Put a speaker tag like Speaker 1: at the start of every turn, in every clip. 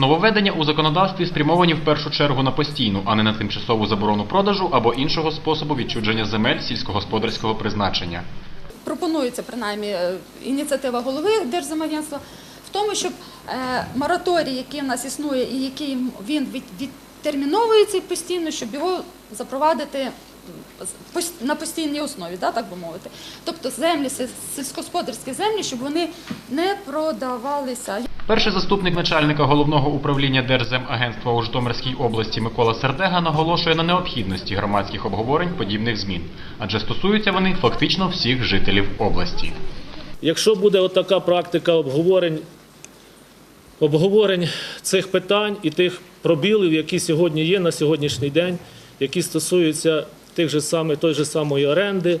Speaker 1: Нововведення у законодавстві спрямовані в першу чергу на постійну, а не на тимчасову заборону продажу або іншого способу відчудження земель сільськогосподарського призначення.
Speaker 2: пропонується принаймні е, ініціатива голови Держземагентства в тому, щоб е, мораторій, який в нас існує і який він від, відтерміновується постійно, щоб його запровадити на постійній основі, да, так би мовити. Тобто землі, сіль- сільськогосподарські землі, щоб вони не продавалися.
Speaker 1: Перший заступник начальника головного управління Держземагентства у Житомирській області Микола Сердега наголошує на необхідності громадських обговорень подібних змін, адже стосуються вони фактично всіх жителів області.
Speaker 3: Якщо буде отака практика обговорень, обговорень цих питань і тих пробілів, які сьогодні є на сьогоднішній день, які стосуються тих же самих, той же самої оренди,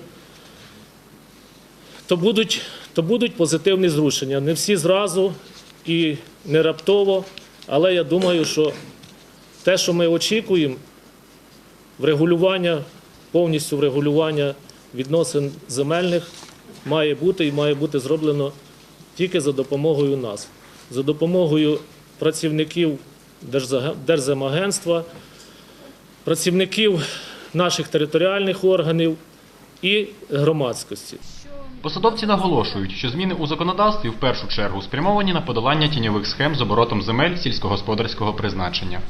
Speaker 3: то будуть, то будуть позитивні зрушення. Не всі зразу і не раптово, але я думаю, що те, що ми очікуємо, врегулювання, повністю врегулювання відносин земельних має бути і має бути зроблено тільки за допомогою нас, за допомогою працівників Держземагентства, працівників наших територіальних органів і громадськості.
Speaker 1: Посадовці наголошують, що зміни у законодавстві в першу чергу спрямовані на подолання тіньових схем з оборотом земель сільськогосподарського призначення.